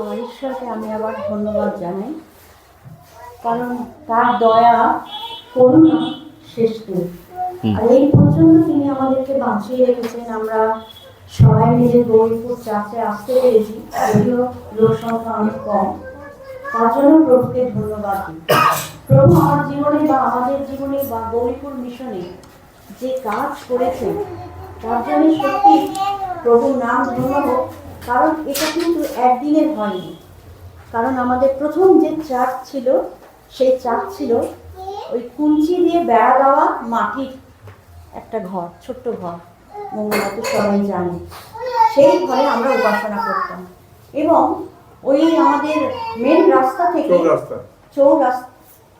আমার ঈশ্বরকে আমি আবার ধন্যবাদ জানাই। কারণ তার দয়া করুণা শেষ নেই। আর এই পর্যন্ত তিনি আমাদেরকে বাঁচিয়ে রেখেছেন। আমরা সবাই মিলে গৌরীপুর চার্চে আসতে পেরেছি। যদিও লোক সংখ্যা অনেক কম। তার জন্য প্রভুকে ধন্যবাদ দিই। প্রভু আমার জীবনে বা আমাদের জীবনে বা গৌরীপুর মিশনে যে কাজ করেছেন তার জন্য সত্যি প্রভুর নাম ধন্য হোক। কারণ এটা কিন্তু একদিনের হয়নি। কারণ আমাদের প্রথম যে চার্চ ছিল সেই চার্চ ছিল ওই কুঞ্চি দিয়ে বেড়া দেওয়া মাটির একটা ঘর ছোট্ট ঘর। মঙ্গলাতে সবাই জানে। সেই ঘরে আমরা উপাসনা করতাম। এবং ওই আমাদের মেন রাস্তা থেকে চৌরাস্তা।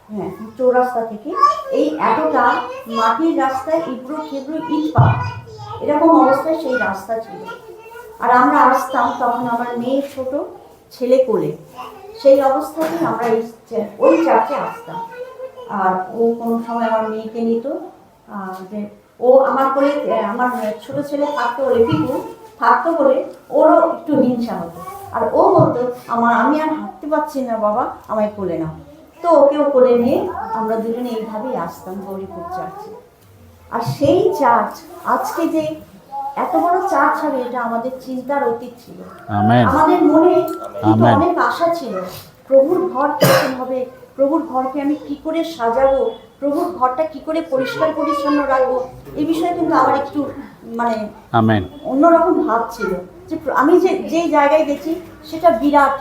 হ্যাঁ চৌরাস্তা থেকে এই এতটা মাটির রাস্তায় ইব্রু খেব্রু ইট পাওয়া। এরকম অবস্থায় সেই রাস্তা ছিল। আর আমরা আসতাম তখন আমার মেয়ে ছোট ছেলে কোলে। সেই অবস্থাতে আমরা এই ওই চার্চে আসতাম। আর ও কোনো সময় আমার মেয়েকে নিত যে ও আমার কোলে, আমার ছোট ছেলে থাকতো বলে পিকু থাকতো বলে ওরও একটু হিংসা হতো। আর ও বলতো, আমার, আমি আর হাঁটতে পারছি না বাবা, আমায় কোলে নাও। তো ওকেও কোলে নিয়ে আমরা দুজনে এইভাবেই আসতাম গৌরীপুর চার্চে আর সেই চার্চ আজকে যে এত বড় চার্চ হবে এটা আমাদের চিন্তার অতীত ছিল। আমাদের মনে অনেক আশা ছিল। প্রভুর ঘর কেমন হবে? প্রভুর ঘরকে আমি কি করে সাজাবো? প্রভুর ঘরটা কি করে পরিষ্কার পরিচ্ছন্ন রাখব? এই বিষয়ে কিন্তু আমার একটু মানে আমেন। অন্যরকম ভাব ছিল। যে আমি যে যে জায়গায় গেছি সেটা বিরাট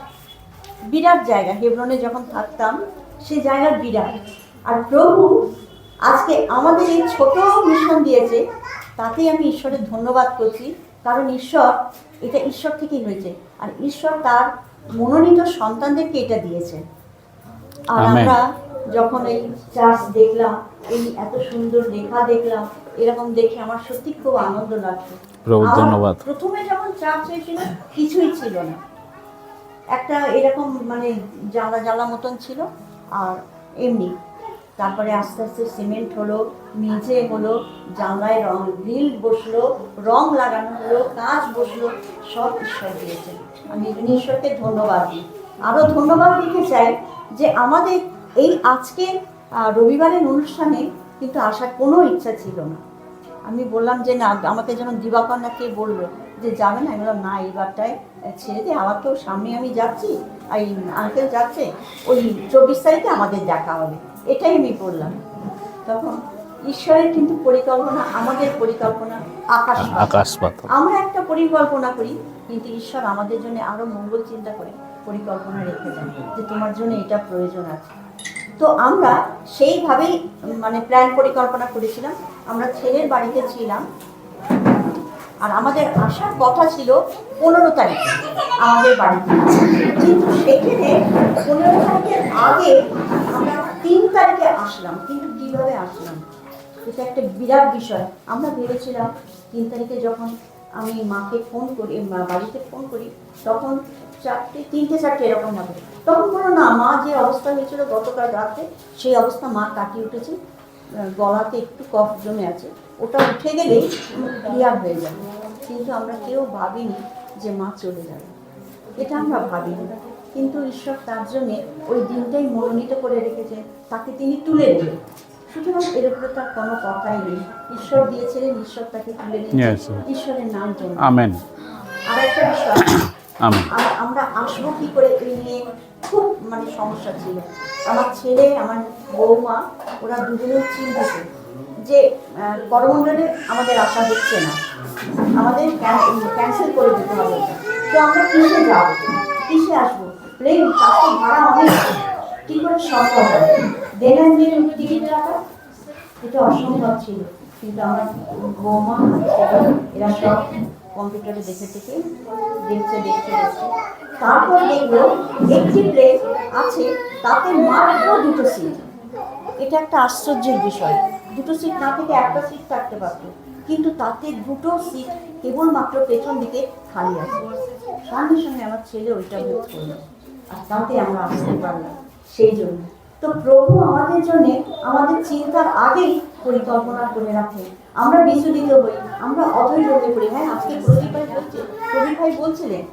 বিরাট জায়গা। হেবরনে যখন থাকতাম সে জায়গা বিরাট। আর প্রভু আজকে আমাদের এই ছোট মিশন দিয়েছে তাতেই আমি ঈশ্বরের ধন্যবাদ করছি। কারণ ঈশ্বর এটা ঈশ্বর থেকেই হয়েছে। আর ঈশ্বর তার মনোনীত সন্তানদেরকে এটা দিয়েছে। আর আমরা যখন এই চার্চ দেখলাম এই এত সুন্দর লেখা দেখলাম এরকম দেখে আমার সত্যি খুব আনন্দ লাগছে। প্রভু ধন্যবাদ। প্রথমে যখন চার্চ হয়েছিল কিছুই ছিল না। একটা এরকম মানে জ্বালা জ্বালা মতন ছিল আর এমনি। তারপরে আস্তে আস্তে সিমেন্ট হলো, মেঝে হলো, জানলায় রং, গ্রিল বসল, রং লাগানো হলো, কাঁচ বসল, সব ঈশ্বর দিয়েছেন। আমি ঈশ্বরকে ধন্যবাদ দিই। আরও ধন্যবাদ দিতে চাই যে আমাদের এই আজকে রবিবারের অনুষ্ঠানে কিন্তু আসার কোনো ইচ্ছা ছিল না। আমি বললাম যে, না, আমাকে যেন দিবাকন্যাকে বলল যে, যাবে না। আমি বললাম, না এইবারটায় ছেড়ে দিয়ে আমার তো সামনে আমি যাচ্ছি, আর আঙ্কেল যাচ্ছে, ওই চব্বিশ তারিখে আমাদের দেখা হবে। এটাই আমি বললাম। তখন ঈশ্বরের কিন্তু পরিকল্পনা আমাদের পরিকল্পনা আকাশ আকাশ আমরা একটা পরিকল্পনা করি কিন্তু ঈশ্বর আমাদের জন্য আরও মঙ্গল চিন্তা করে পরিকল্পনা রেখে দেন যে তোমার জন্য এটা প্রয়োজন আছে। তো আমরা সেইভাবেই মানে প্ল্যান পরিকল্পনা করেছিলাম। আমরা ছেলের বাড়িতে ছিলাম। আর আমাদের আসার কথা ছিল পনেরো তারিখ আমাদের বাড়িতে। কিন্তু সেখানে পনেরো তারিখের আগে তারিখে আসলাম, কিন্তু কীভাবে আসলাম? এটা একটা বিরাট বিষয়। আমরা ভেবেছিলাম তিন তারিখে যখন আমি মাকে ফোন করি বাড়িতে ফোন করি, তখন চারটে, তিনটে, চারটে এরকম হবে। তখন বলো না, মা যে অবস্থা হয়েছিল গতকাল রাতে, সেই অবস্থা মা কাটিয়ে উঠেছে। গলাতে একটু কফ জমে আছে। ওটা উঠে গেলেই ক্লিয়ার হয়ে যাবে। কিন্তু আমরা কেউ ভাবিনি যে মা চলে যাবে। এটা আমরা ভাবিনি। কিন্তু ঈশ্বর তার জন্যে ওই দিনটাই মনোনীত করে রেখেছেন তাকে তিনি তুলে নেবেন সুতরাং এর উপরে তার কোনো কথাই নেই। ঈশ্বর দিয়েছিলেন ঈশ্বর তাকে তুলে Yes, ঈশ্বরের নাম জন্য আমেন আর একটা বিষয় আমরা আসব কি করে? এই নিয়ে খুব মানে সমস্যা ছিল। আমার ছেলে আমার বৌমা ওরা দুজনেই চিন্তিত যে করমণ্ডলে আমাদের আসা হচ্ছে না। আমাদের ক্যান্সেল করে দিতে হবে। তো আমরা কিসে যাব? কিসে আসব? প্লেন তার ভাড়া অনেক কি করে সম্ভব হবে? দেন দিয়ে টিকিট টাকা এটা অসম্ভব ছিল। কিন্তু আমার বৌমা এরা সব কম্পিউটারে দেখে দেখে, দেখছে দেখছে দেখছে। তারপর দেখল একটি প্লেন আছে, তাতে মাত্র দুটো সিট এটা একটা আশ্চর্যের বিষয়। দুটো সিট না থেকে একটা সিট থাকতে পারতো। কিন্তু তাতে দুটো সিট কেবলমাত্র পেছন দিকে খালি আছে। সঙ্গে সঙ্গে আমার ছেলে ওইটা বোধ করল। আর তাতে আমরা আসতে পারলাম। সেই জন্য। তো প্রভু আমাদের জন্য আমাদের চিন্তার আগেই পরিকল্পনা করে রাখে। আমরা বিচলিত হই, আমরা অধৈর্য হয়ে পড়ি। হ্যাঁ আজকে প্রদীপ ভাই বলছে প্রদীপ ভাই বলছিলেন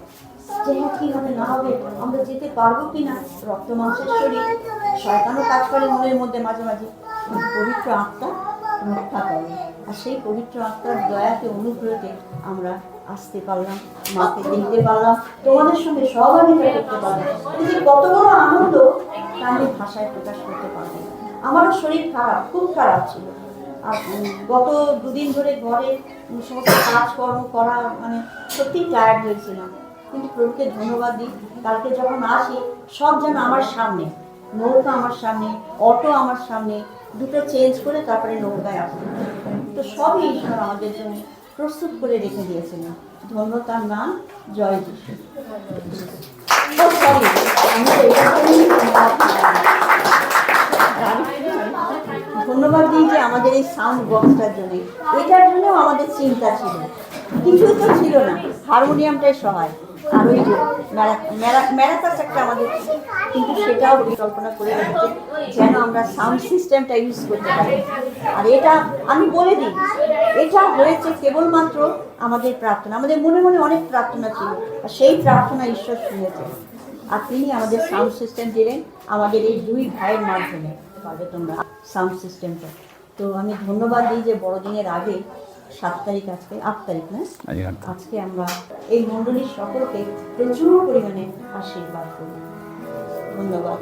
যে হ্যাঁ কী হবে না হবে, আমরা যেতে পারব কি না রক্ত মাংসের শরীর। শয়তানও কাজ করে মনের মধ্যে মাঝে মাঝে। পবিত্র আত্মা রক্ষা করে। আর সেই পবিত্র আত্মার দয়াতে অনুগ্রহকে আমরা আসতে পারলাম, মাকে দেখতে পারলাম, তোমাদের সঙ্গে সহভাগিতা করতে পারলাম। এই যে কত বড় আনন্দ, তা আমি ভাষায় প্রকাশ করতে পারব। আমারও শরীর খারাপ, খুব খারাপ ছিল। আর গত দুদিন ধরে ঘরে সমস্ত কাজকর্ম করা মানে সত্যি টায়ার্ড হয়েছিলাম। কিন্তু প্রভুকে ধন্যবাদ দিই। কালকে যখন আসি, সব যেন আমার সামনে। নৌকা আমার সামনে, অটো আমার সামনে, দুটো চেঞ্জ করে তারপরে নৌকায় আসবে তো সবই ঈশ্বর আমাদের জন্য প্রস্তুত করে রেখে দিয়েছিলেন ধন্য তার নাম, জয় ধন্যবাদ দিই যে আমাদের এই সাউন্ড বক্সটার জন্য। এটার জন্য আমাদের চিন্তা ছিল। কিছু তো ছিল না। হারমোনিয়ামটাই সহায়। আর ওই যে একটা আমাদের কিন্তু সেটাও পরিকল্পনা করে রেখেছে যেন আমরা সাউন্ড সিস্টেমটা ইউজ করতে পারি। আর এটা আমি বলে দিই, এটা হয়েছে কেবলমাত্র আমাদের প্রার্থনা। আমাদের মনে মনে অনেক প্রার্থনা ছিল, আর সেই প্রার্থনা ঈশ্বর শুনেছে আর তিনি আমাদের সাউন্ড সিস্টেম দিলেন আমাদের এই দুই ভাইয়ের মাধ্যমে। পাবে তোমরা সাউন্ড সিস্টেমটা তো আমি ধন্যবাদ দিই যে বড়দিনের আগে সাত তারিখ আজকে আট তারিখ না? আজকে আমরা এই মণ্ডলীর সকলকে প্রচুর পরিমাণে আশীর্বাদ করি। ধন্যবাদ।